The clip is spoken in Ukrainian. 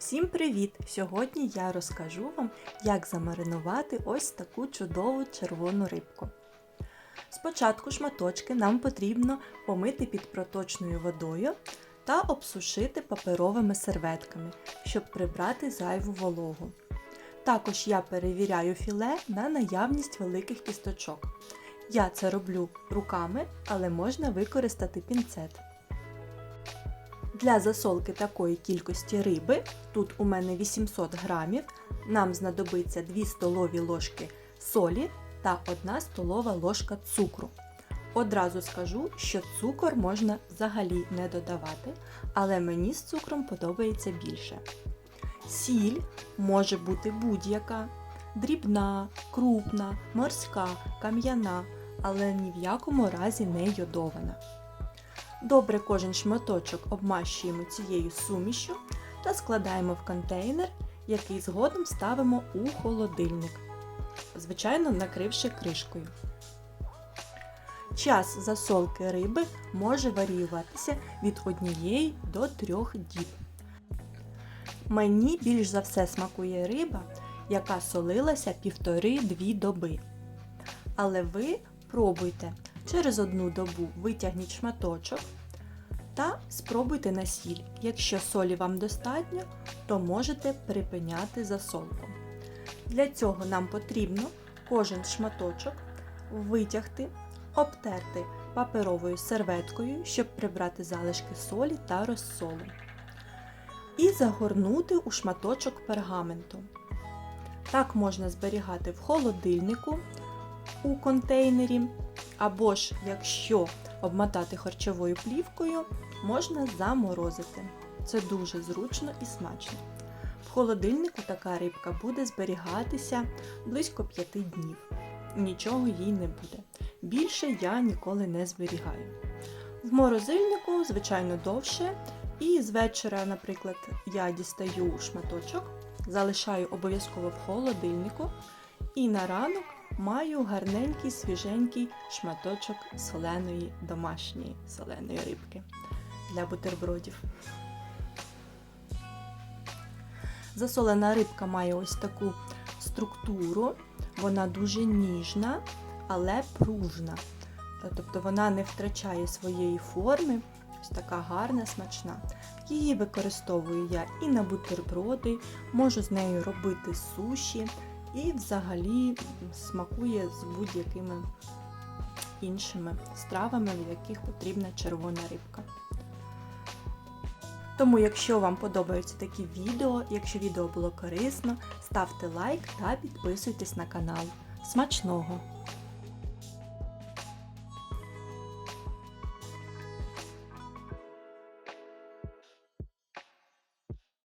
Всім привіт! Сьогодні я розкажу вам, як замаринувати ось таку чудову червону рибку. Спочатку шматочки нам потрібно помити під проточною водою та обсушити паперовими серветками, щоб прибрати зайву вологу. Також я перевіряю філе на наявність великих кісточок. Я це роблю руками, але можна використати пінцет. Для засолки такої кількості риби, тут у мене 800 грамів, нам знадобиться 2 столові ложки солі та 1 столова ложка цукру. Одразу скажу, що цукор можна взагалі не додавати, але мені з цукром подобається більше. Сіль може бути будь-яка, дрібна, крупна, морська, кам'яна, але ні в якому разі не йодована. Добре кожен шматочок обмащуємо цією сумішю та складаємо в контейнер, який згодом ставимо у холодильник, звичайно накривши кришкою. Час засолки риби може варіюватися від 1 до 3 діб. Мені більш за все смакує риба, яка солилася 1,5-2 доби. Але ви пробуйте через одну добу витягніть шматочок та спробуйте на сіль. Якщо солі вам достатньо, то можете припиняти засолку. Для цього нам потрібно кожен шматочок витягти, обтерти паперовою серветкою, щоб прибрати залишки солі та розсолу. І загорнути у шматочок пергаменту. Так можна зберігати в холодильнику у контейнері, або ж, якщо обмотати харчовою плівкою, можна заморозити. Це дуже зручно і смачно. В холодильнику така рибка буде зберігатися близько 5 днів. Нічого їй не буде. Більше я ніколи не зберігаю. В морозильнику, звичайно, довше. І з вечора, наприклад, я дістаю шматочок, залишаю обов'язково в холодильнику. І на ранок маю гарненький свіженький шматочок соленої домашньої соленої рибки для бутербродів. Засолена рибка має ось таку структуру, вона дуже ніжна, але пружна. Тобто вона не втрачає своєї форми, ось така гарна, смачна. Її використовую я і на бутерброди, можу з нею робити суші, і взагалі смакує з будь-якими іншими стравами, в яких потрібна червона рибка. Тому, якщо вам подобаються такі відео, якщо відео було корисно, ставте лайк та підписуйтесь на канал. Смачного!